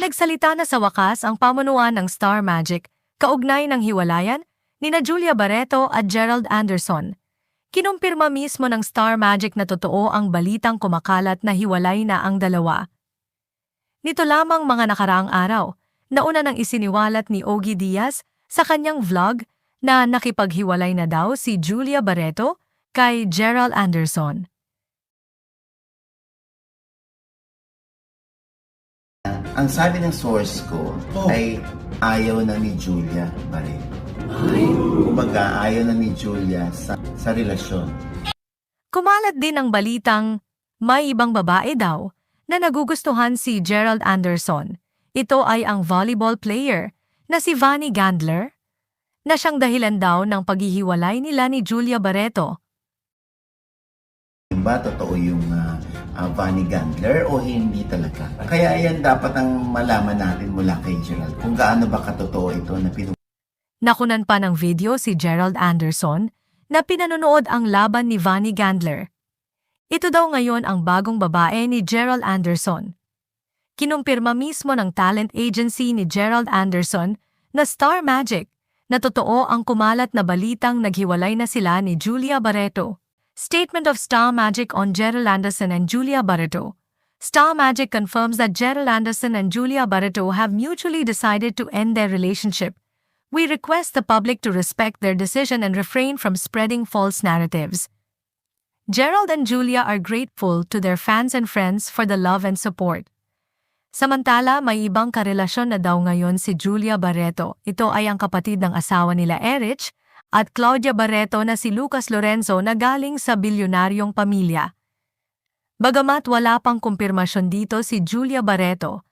Nagsalita na sa wakas ang pamunuan ng Star Magic, kaugnay ng hiwalayan nina Julia Barreto at Gerald Anderson. Kinumpirma mismo ng Star Magic na totoo ang balitang kumakalat na hiwalay na ang dalawa. Nito lamang mga nakaraang araw, nauna nang isiniwalat ni Ogie Diaz sa kanyang vlog na nakipaghiwalay na daw si Julia Barreto kay Gerald Anderson. Ang sabi ng source ko ay ayaw na ni Julia Barreto. Kumbaga, ayaw na ni Julia sa, sa relasyon. Kumalat din ang balitang may ibang babae daw na nagugustuhan si Gerald Anderson. Ito ay ang volleyball player na si Vanny Gandler na siyang dahilan daw ng paghihiwalay nila ni Julia Barreto. Ba totoo yung uh, uh, Vanny Gandler o hindi talaga? Kaya yan dapat ang malaman natin mula kay Gerald kung gaano ba katotoo ito na pinu Nakunan pa ng video si Gerald Anderson na pinanonood ang laban ni Vanny Gandler. Ito daw ngayon ang bagong babae ni Gerald Anderson. Kinumpirma mismo ng talent agency ni Gerald Anderson na Star Magic na totoo ang kumalat na balitang naghiwalay na sila ni Julia Barreto. Statement of Star Magic on Gerald Anderson and Julia Barreto. Star Magic confirms that Gerald Anderson and Julia Barreto have mutually decided to end their relationship. We request the public to respect their decision and refrain from spreading false narratives. Gerald and Julia are grateful to their fans and friends for the love and support. Samantala, may ibang karelasyon na daw ngayon si Julia Barreto. Ito ay ang kapatid ng asawa nila Erich at Claudia Barreto na si Lucas Lorenzo na galing sa bilyonaryong pamilya. Bagamat wala pang kumpirmasyon dito si Julia Barreto,